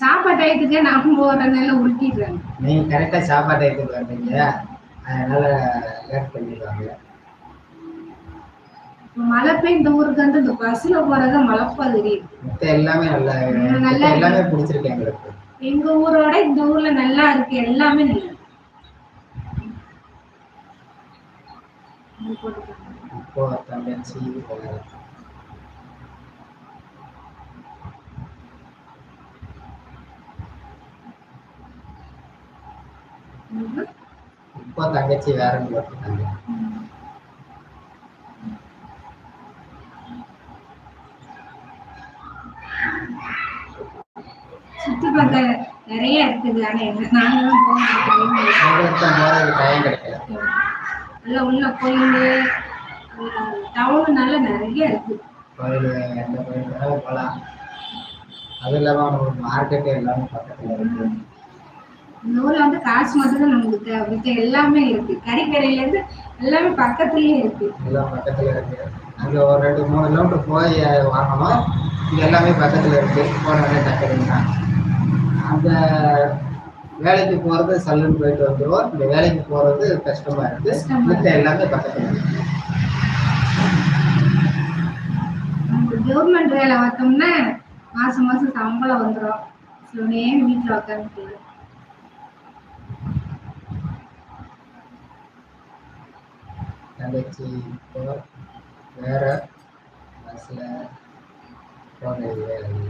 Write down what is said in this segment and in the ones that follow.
சாப்பாடு டயத்துக்கு நான் போறதுனால உருட்டிடுறாங்க நீங்க கரெக்டா சாப்பாடு வந்தீங்க. அதனால லேட் பண்ணிடுவாங்க. இப்ப மழை பெய்யும் இந்த ஊருக்கு வந்து இந்த பஸ்ல போறத தெரியுது மத்த எல்லாமே நல்லா நல்லா மத்த எல்லாமே பிடிச்சிருக்கு எங்களுக்கு. எங்க ஊரோட இந்த ஊர்ல நல்லா இருக்கு எல்லாமே நல்லா. இப்போ. இப்போ தங்கச்சி வேற சுத்தி பார்க்க நிறைய இருக்குது ஆனா நாங்களும் போக கிடைக்கல. நல்லா உள்ள கோயில் டவுன் நல்லா நிறைய இருக்கு. கோயில் எந்த கோயில் வேணாலும் போகலாம் அது இல்லாம ஒரு மார்க்கெட் எல்லாமே பக்கத்துல இருக்கு. இந்த ஊர்ல வந்து காசு மட்டும் தான் நமக்கு தேவை மிச்ச எல்லாமே இருக்கு. கறிக்கடையில இருந்து எல்லாமே பக்கத்துலயே இருக்கு. எல்லாம் பக்கத்துல இருக்கு. அங்க ஒரு ரெண்டு மூணு கிலோமீட்டர் போய் வாங்கணும். இங்க எல்லாமே பக்கத்துல இருக்கு. போன தான் அந்த வேலைக்கு போறது சல்லுன்னு போயிட்டு வந்துருவோம். இந்த வேலைக்கு போறது கஷ்டமா இருக்கு. மித்த எல்லாமே பக்கத்துல இருக்கு. கவர்மெண்ட் வேலை பார்த்தோம்னா மாசம் மாசம் சம்பளம் வந்துடும் சிவனே வீட்டுல உட்காந்துட்டு தங்கச்சி இப்போ வேற பஸ்ல போன வேலை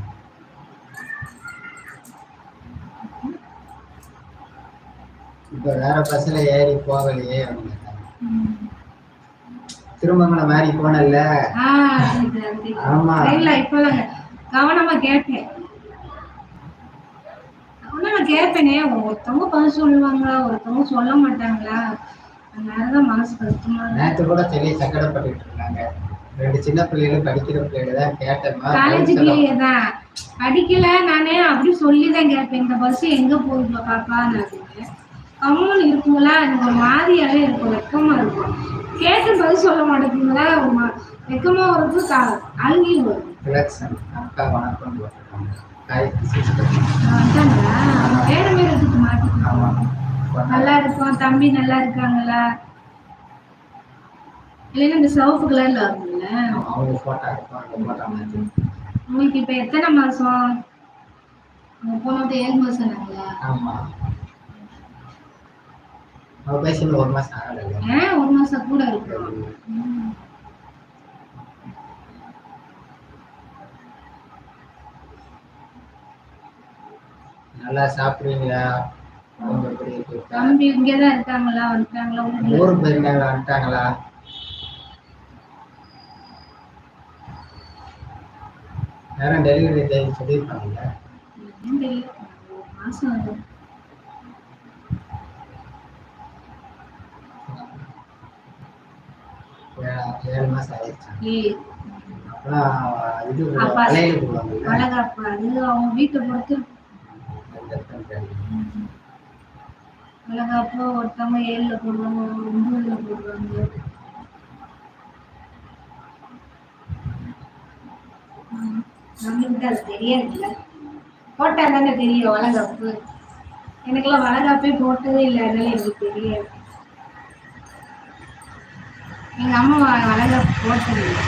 இப்போ வேற பஸ்ல ஏறி போகலையே அப்படின்னாங்க திருமங்கலம் மாதிரி போனல ஆமா. இல்ல இப்பெல்லாம் கவனமா கேட்பேன் கவனமா கேட்பேனே ஒருத்தவங்க பதில் சொல்லுவாங்க ஒருத்தவங்க சொல்ல மாட்டாங்களா? அதனாலதான் மனசு கஷ்டமா. நேற்று கூட சொல்லி சங்கடப்பட்டுட்டு இருந்தாங்க. ரெண்டு சின்ன பிள்ளைகளும் படிக்கிற பிள்ளைகள் தான் கேட்டேம்மா காலேஜுக்கு தான் படிக்கல நானே அப்படி சொல்லிதான் கேட்பேன். இந்த பஸ் எங்க போகுது பாப்பா அப்படின்னு கம்முன்னு இருக்குங்களா எனக்கு ஒரு மாதிரியாவே இருக்கும் வெக்கமா இருக்கும் கேட்டு பதில் சொல்ல மாட்டேங்குங்களா வெக்கமா வருது கா- அழுகியும் வரும் வந்தாங்களா வேற இதுக்கு மாட்டிக்கலாம் நல்லா இருக்கும் தம்பி நல்லா இருக்காங்களா இல்லைன்னா இந்த சிவப்பு கலர்ல வரும்ல அவங்க போட்டா இருக்கும் அந்த போட்டா மாதிரி. உங்களுக்கு இப்ப எத்தனை மாசம் அவங்க போனது ஏழு மாசம் நாங்களா ஒரு மாசம் கூட இருக்கும். நல்லா சாப்பிடுவீங்களா? தம்பி இங்கதான் இருக்காங்களா? வந்துட்டாங்களா? ஊருக்கு? போயிருந்தாங்க வந்துட்டாங்களா? நேரம் டெலிவரி தேதி சொல்லியிருப்பாங்கல்ல. மாசம் ஏழு ஆயிடுச்சு? இது வளையல் அது அவங்க வீட்டை பொறுத்து. மிளகாப்பு இடத்துல ஒருத்தவங்க ஏழுல போடுவாங்க ஒன்பதுல போடுவாங்க. நம்மளுக்கு அது தெரியாதுல்ல. போட்டா தானே தெரியும் வளகாப்பு. எனக்கெல்லாம் வளகாப்பே போட்டதே இல்லை அதனால எனக்கு தெரியாது. எங்க அம்மா வளகாப்பு போட்டதில்லை.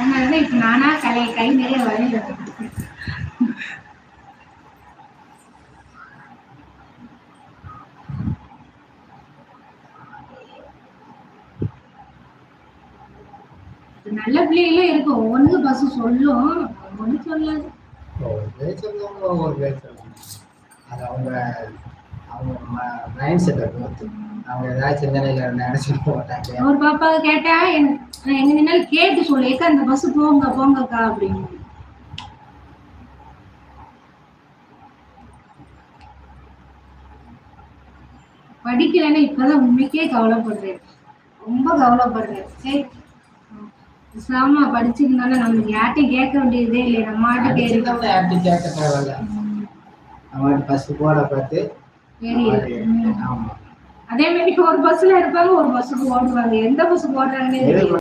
இல்லை அதனாலதான் இப்ப நானா கலை கை நிறைய. இது நல்ல பிள்ளைகளும் இருக்கும் ஒவ்வொன்று பஸ் சொல்லும். ஒவ்வொன்று சொல்லாது. அது அவங்க அவங்க மைண்ட் செட்டை பொறுத்து. அவங்க ஏதாவது சிந்தனையில நினைச்சிட்டு போட்டாங்க ஒரு பாப்பாவை கேட்டா என்- எங்க நின்னாலும் கேட்டு சொல்லு. ஏக்கா அந்த பஸ் போங்க போங்கக்கா அப்படின்னு. படிக்கலைன்னா இப்பதான் உண்மைக்கே கவலைப்படுறேன். ரொம்ப கவலைப்படுறேன். சரி. இஸ்லாமா படிச்சிருந்தாலும் நம்மளுக்கு யார்ட்டையும் கேட்க வேண்டியதே இல்லை நம்ம சின்னவங்க யார்ட்டையும் கேட்க தேவையில்ல. அவங்க ஃபர்ஸ்ட் போட பார்த்து அதே மாதிரி ஒரு பஸ்ல இருப்பாங்க ஒரு பஸ்ஸுக்கு ஓடுவாங்க. எந்த பஸ்ஸுக்கு ஓடுறாங்கன்னே